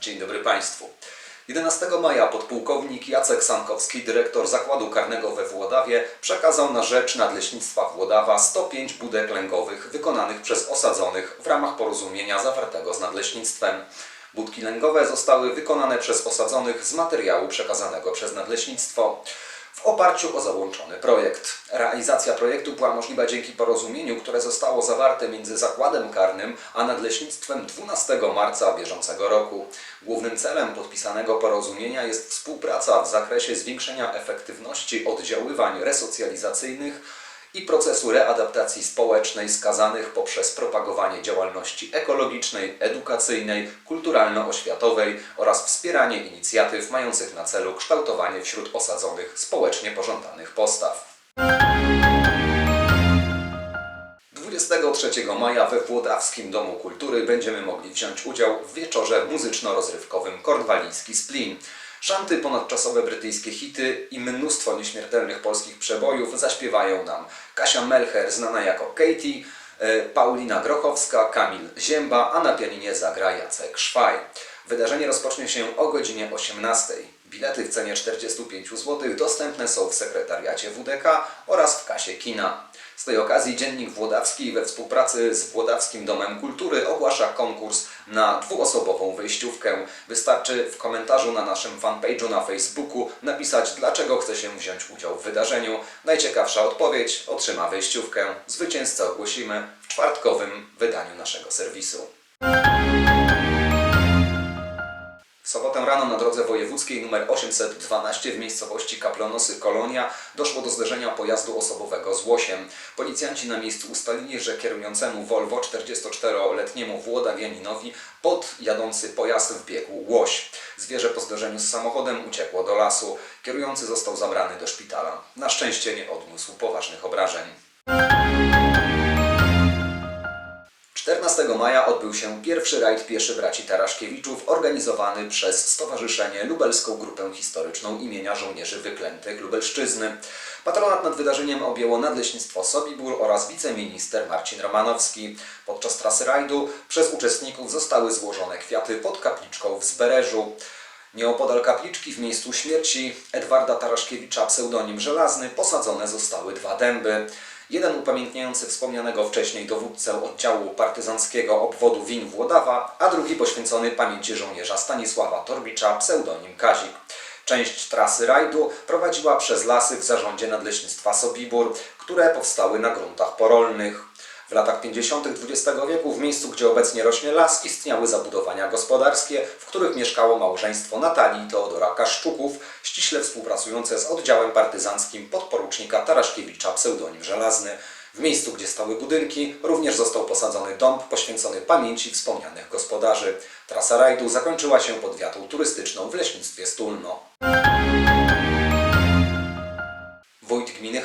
Dzień dobry Państwu. 11 maja podpułkownik Jacek Sankowski, dyrektor zakładu karnego we Włodawie, przekazał na rzecz Nadleśnictwa Włodawa 105 budek lęgowych wykonanych przez osadzonych w ramach porozumienia zawartego z Nadleśnictwem. Budki lęgowe zostały wykonane przez osadzonych z materiału przekazanego przez Nadleśnictwo w oparciu o załączony projekt. Realizacja projektu była możliwa dzięki porozumieniu, które zostało zawarte między Zakładem Karnym a Nadleśnictwem 12 marca bieżącego roku. Głównym celem podpisanego porozumienia jest współpraca w zakresie zwiększenia efektywności oddziaływań resocjalizacyjnych i procesu readaptacji społecznej skazanych poprzez propagowanie działalności ekologicznej, edukacyjnej, kulturalno-oświatowej oraz wspieranie inicjatyw mających na celu kształtowanie wśród osadzonych społecznie pożądanych postaw. 23 maja we Włodawskim Domu Kultury będziemy mogli wziąć udział w wieczorze muzyczno-rozrywkowym Kornwalijski Splin. Szanty, ponadczasowe brytyjskie hity i mnóstwo nieśmiertelnych polskich przebojów zaśpiewają nam Kasia Melcher, znana jako Katie, e, Paulina Grochowska, Kamil Zięba, a na pianinie zagra Jacek Szwaj. Wydarzenie rozpocznie się o godzinie 18. Bilety w cenie 45 zł dostępne są w sekretariacie WDK oraz w kasie kina. Z tej okazji Dziennik Włodawski we współpracy z Włodawskim Domem Kultury ogłasza konkurs na dwuosobową wejściówkę. Wystarczy w komentarzu na naszym fanpage'u na Facebooku napisać, dlaczego chce się wziąć udział w wydarzeniu. Najciekawsza odpowiedź otrzyma wejściówkę. Zwycięzcę ogłosimy w czwartkowym wydaniu naszego serwisu. Sobotę rano na drodze wojewódzkiej nr 812 w miejscowości Kaplonosy Kolonia doszło do zderzenia pojazdu osobowego z łosiem. Policjanci na miejscu ustalili, że kierującemu Volvo 44-letniemu Włodawianinowi pod jadący pojazd wbiegł łoś. Zwierzę po zderzeniu z samochodem uciekło do lasu. Kierujący został zabrany do szpitala. Na szczęście nie odniósł poważnych obrażeń. 14 maja odbył się pierwszy rajd pieszy braci Taraszkiewiczów organizowany przez Stowarzyszenie Lubelską Grupę Historyczną imienia Żołnierzy Wyklętych Lubelszczyzny. Patronat nad wydarzeniem objęło Nadleśnictwo Sobibór oraz wiceminister Marcin Romanowski. Podczas trasy rajdu przez uczestników zostały złożone kwiaty pod kapliczką w Zbereżu. Nieopodal kapliczki w miejscu śmierci Edwarda Taraszkiewicza, pseudonim Żelazny, posadzone zostały dwa dęby. Jeden upamiętniający wspomnianego wcześniej dowódcę oddziału partyzanckiego obwodu Win Włodawa, a drugi poświęcony pamięci żołnierza Stanisława Torbicza, pseudonim Kazik. Część trasy rajdu prowadziła przez lasy w zarządzie Nadleśnictwa Sobibór, które powstały na gruntach porolnych. W latach 50. XX wieku w miejscu, gdzie obecnie rośnie las, istniały zabudowania gospodarskie, w których mieszkało małżeństwo Natalii i Teodora Kaszczuków, ściśle współpracujące z oddziałem partyzanckim podporucznika Taraszkiewicza, pseudonim Żelazny. W miejscu, gdzie stały budynki, również został posadzony dąb poświęcony pamięci wspomnianych gospodarzy. Trasa rajdu zakończyła się pod wiatą turystyczną w leśnictwie Stulno.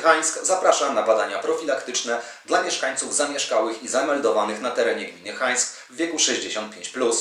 Hańsk zaprasza na badania profilaktyczne dla mieszkańców zamieszkałych i zameldowanych na terenie Gminy Hańsk w wieku 65+.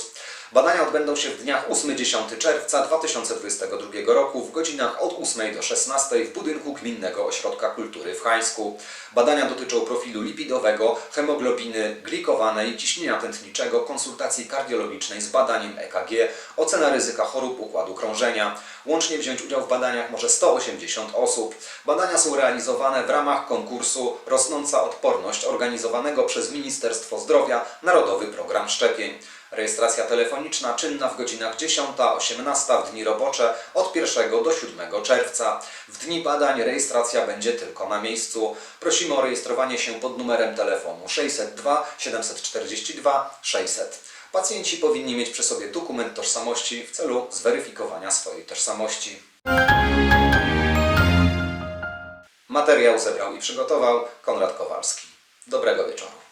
Badania odbędą się w dniach 8-10 czerwca 2022 roku w godzinach od 8 do 16 w budynku Gminnego Ośrodka Kultury w Hańsku. Badania dotyczą profilu lipidowego, hemoglobiny glikowanej, ciśnienia tętniczego, konsultacji kardiologicznej z badaniem EKG, ocena ryzyka chorób układu krążenia. Łącznie wziąć udział w badaniach może 180 osób. Badania są realizowane w ramach konkursu Rosnąca Odporność organizowanego przez Ministerstwo Zdrowia Narodowy Program Szczepień. Rejestracja telefoniczna czynna w godzinach 10-18 w dni robocze od 1 do 7 czerwca. W dni badań rejestracja będzie tylko na miejscu. Prosimy o rejestrowanie się pod numerem telefonu 602 742 600. Pacjenci powinni mieć przy sobie dokument tożsamości w celu zweryfikowania swojej tożsamości. Materiał zebrał i przygotował Konrad Kowalski. Dobrego wieczoru.